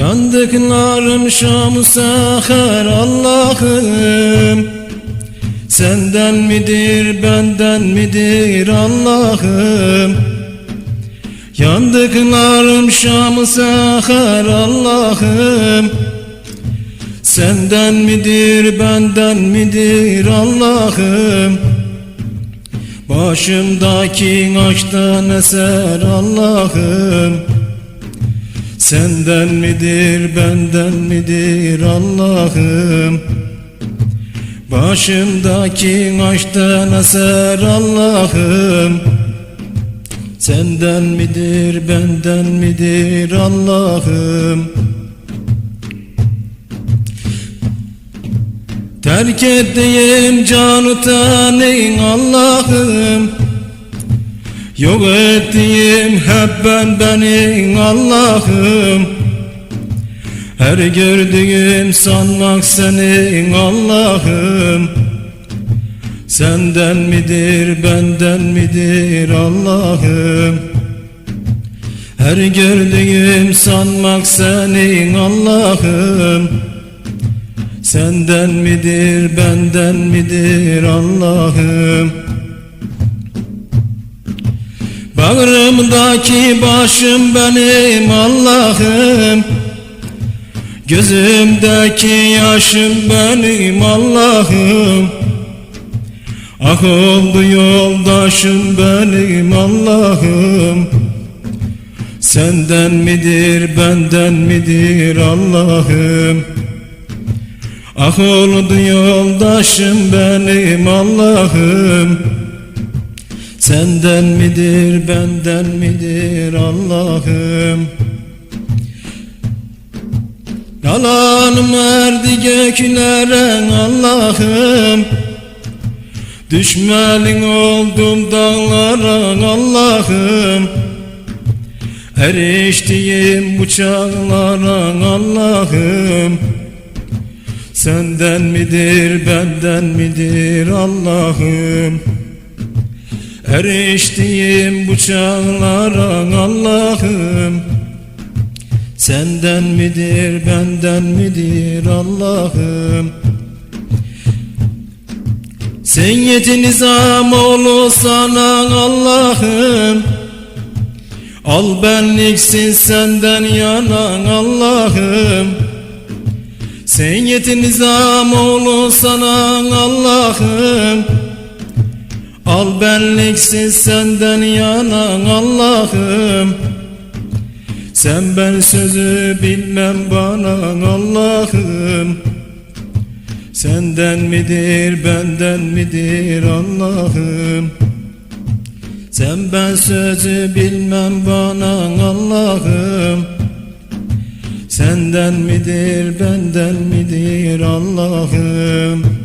Yandık narım şam seher Allah'ım. Senden midir benden midir Allah'ım? Yandık narım şam seher Allah'ım. Senden midir benden midir Allah'ım? Başımdaki aşktan eser Allah'ım Senden midir benden midir Allah'ım? Başımdaki aşktan eser Allah'ım? Senden midir benden midir Allah'ım? Terk ettiğim canı taneyin Allah'ım Yok ettiğim hep ben benim Allah'ım. Her gördüğüm sanmak senin Allah'ım. Senden midir benden midir Allah'ım? Her gördüğüm sanmak senin Allah'ım. Senden midir benden midir Allah'ım Bağrımdaki başım benim Allah'ım. Gözümdeki yaşım benim Allah'ım. Ah oldu yoldaşım benim Allah'ım. Senden midir benden midir Allah'ım? Ah oldu yoldaşım benim Allah'ım Senden midir benden midir Allah'ım? Yalanım erdi göklere Allah'ım. Düşmenin oldum dağlara Allah'ım. Eriştiğim bu çağlara Allah'ım. Senden midir benden midir Allah'ım Eriştiğim bu çağlara Allah'ım. Senden midir benden midir Allah'ım? Sen yeti nizam olu sana Allah'ım. Al benliksin senden yanan Allah'ım. Sen yeti nizam olu sana Allah'ım Al benliksin senden yanan Allah'ım. Sen ben sözü bilmem bana Allah'ım. Senden midir benden midir Allah'ım? Sen ben sözü bilmem bana Allah'ım. Senden midir benden midir Allah'ım